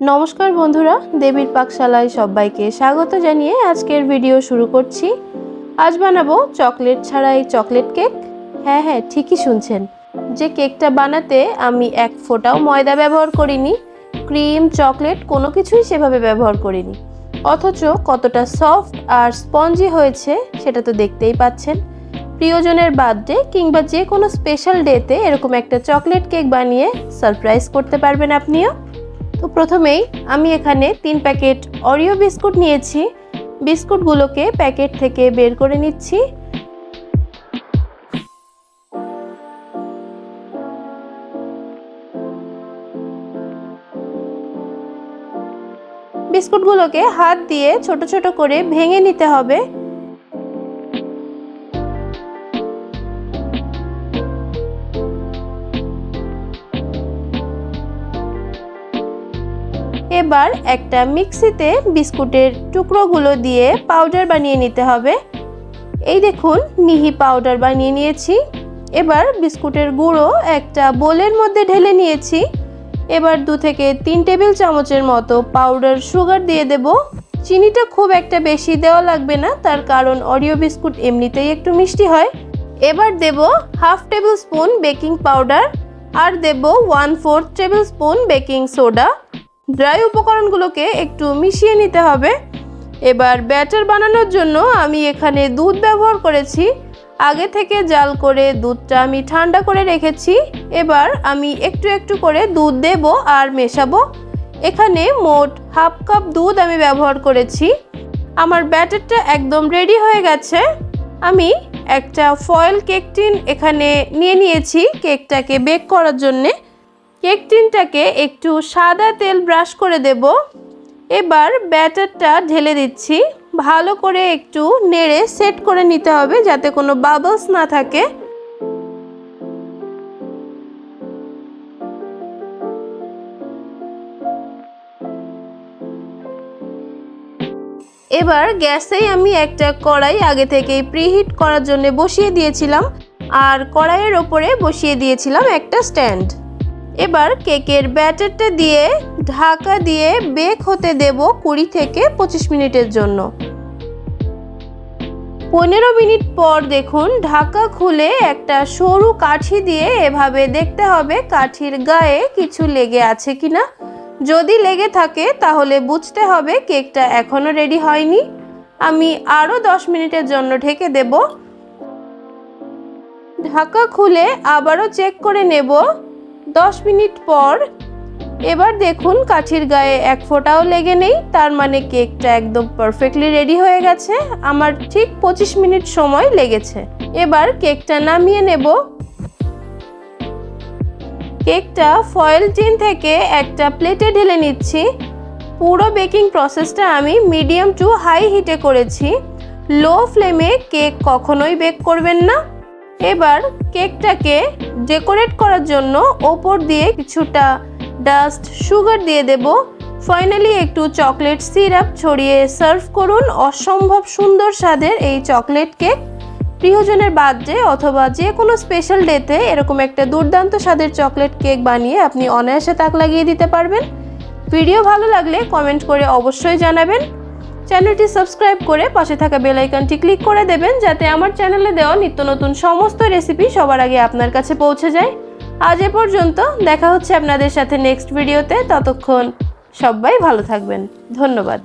নমস্কার বন্ধুরা, দেবীর পাকশালায় সবাইকে স্বাগত জানিয়ে আজকের ভিডিও শুরু করছি। আজ বানাবো চকলেট ছাড়াই চকলেট কেক। হ্যাঁ হ্যাঁ ঠিকই শুনছেন। যে কেকটা বানাতে আমি এক ফোঁটাও ময়দা ব্যবহার করিনি, ক্রিম, চকলেট, কোনো কিছুই সেভাবে ব্যবহার করিনি। অথচ কতটা সফট আর স্পঞ্জি হয়েছে, সেটা তো দেখতেই পাচ্ছেন। প্রিয়জনের বার্থডে কিংবা যে কোনো স্পেশাল ডেতে এরকম একটা চকলেট কেক বানিয়ে সারপ্রাইজ করতে পারবেন আপনিও। তো প্রথমেই আমি এখানে তিন প্যাকেট অরিও বিস্কুট নিয়েছি। বিস্কুটগুলোকে প্যাকেট থেকে বের করে নিচ্ছি। বিস্কুটগুলোকে হাত দিয়ে ছোট ছোট করে ভেঙে নিতে হবে। এবার একটা মিক্সিতে বিস্কুটের টুকরোগুলো দিয়ে পাউডার বানিয়ে নিতে হবে। এই দেখুন, মিহি পাউডার বানিয়ে নিয়েছি। এবার বিস্কুটের গুঁড়ো একটা বোলের মধ্যে ঢেলে নিয়েছি। এবার দু থেকে তিন টেবিল চামচের মতো পাউডার সুগার দিয়ে দেব। চিনিটা খুব একটা বেশি দেওয়া লাগবে না, তার কারণ অরিও বিস্কুট এমনিতেই একটু মিষ্টি হয়। এবার দেব half tablespoon baking powder আর দেব one fourth tablespoon baking soda. Dry উপকরণগুলোকে একটু মিশিয়ে নিতে হবে। এবার ব্যাটার বানানোর জন্য আমি এখানে দুধ ব্যবহার করেছি। আগে থেকে জাল করে দুধটা আমি ঠান্ডা করে রেখেছি। এবার আমি একটু একটু করে দুধ দেব আর মেশাবো। এখানে মোট হাফ কাপ দুধ আমি ব্যবহার করেছি। আমার ব্যাটারটা একদম রেডি হয়ে গেছে। আমি একটা ফয়েল কেক টিন এখানে নিয়ে নিয়েছি কেকটাকে বেক করার জন্যে। কেক টিনটাকে একটু সাদা তেল ব্রাশ করে দেব। এবার ব্যাটারটা ঢেলে দিচ্ছি। ভালো করে একটু নেড়ে সেট করে নিতে হবে যাতে কোনো বাবলস না থাকে। এবার গ্যাসেই আমি একটা কড়াই আগে থেকেই প্রিহিট করার জন্য বসিয়ে দিয়েছিলাম। আর কড়াইয়ের ওপরে বসিয়ে দিয়েছিলাম একটা স্ট্যান্ড। এবার কেকের ব্যাটারটা দিয়ে ঢাকা দিয়ে বেক হতে দেব কুড়ি থেকে পঁচিশ মিনিটের জন্য। পনেরো মিনিট পর দেখুন ঢাকা খুলে একটা সরু কাঠি দিয়ে এভাবে দেখতে হবে কাঠির গায়ে কিছু লেগে আছে কিনা। যদি লেগে থাকে তাহলে বুঝতে হবে কেকটা এখনও রেডি হয়নি। আমি আরও দশ মিনিটের জন্য ঢেকে দেব। ঢাকা খুলে আবারও চেক করে নেব দশ মিনিট পর এবার দেখুন কাঠির গায়ে এক ফোঁটাও লেগে নেই, তার মানে কেকটা একদম পারফেক্টলি রেডি হয়ে গেছে। আমার ঠিক পঁচিশ মিনিট সময় লেগেছে। এবার কেকটা নামিয়ে নেব। কেকটা ফয়েল টিন থেকে একটা প্লেটে ঢেলে নিচ্ছি। পুরো বেকিং প্রসেসটা আমি মিডিয়াম টু হাই হিটে করেছি। লো ফ্লেমে কেক কখনোই বেক করবেন না। এবার কেকটাকে ডেকোরেট করার জন্য ওপর দিয়ে কিছুটা ডাস্ট, সুগার দিয়ে দেব। ফাইনালি একটু চকলেট সিরাপ ছড়িয়ে সার্ভ করুন অসম্ভব সুন্দর স্বাদের এই চকলেট কেক। প্রিয়জনের বার্থডে অথবা যে কোনো স্পেশাল ডেতে এরকম একটা দুর্দান্ত স্বাদের চকলেট কেক বানিয়ে আপনি অনায়াসে তাক লাগিয়ে দিতে পারবেন। ভিডিও ভালো লাগলে কমেন্ট করে অবশ্যই জানাবেন। চ্যানেলটি সাবস্ক্রাইব করে পাশে থাকা বেল আইকনটি ক্লিক করে দেবেন যাতে আমার চ্যানেলে দেওয়া নিত্য নতুন সমস্ত রেসিপি সবার আগে আপনার কাছে পৌঁছে যায়। আজ এ পর্যন্ত দেখা হচ্ছে আপনাদের সাথে নেক্সট ভিডিওতে। ততক্ষণ সবাই ভালো থাকবেন। ধন্যবাদ।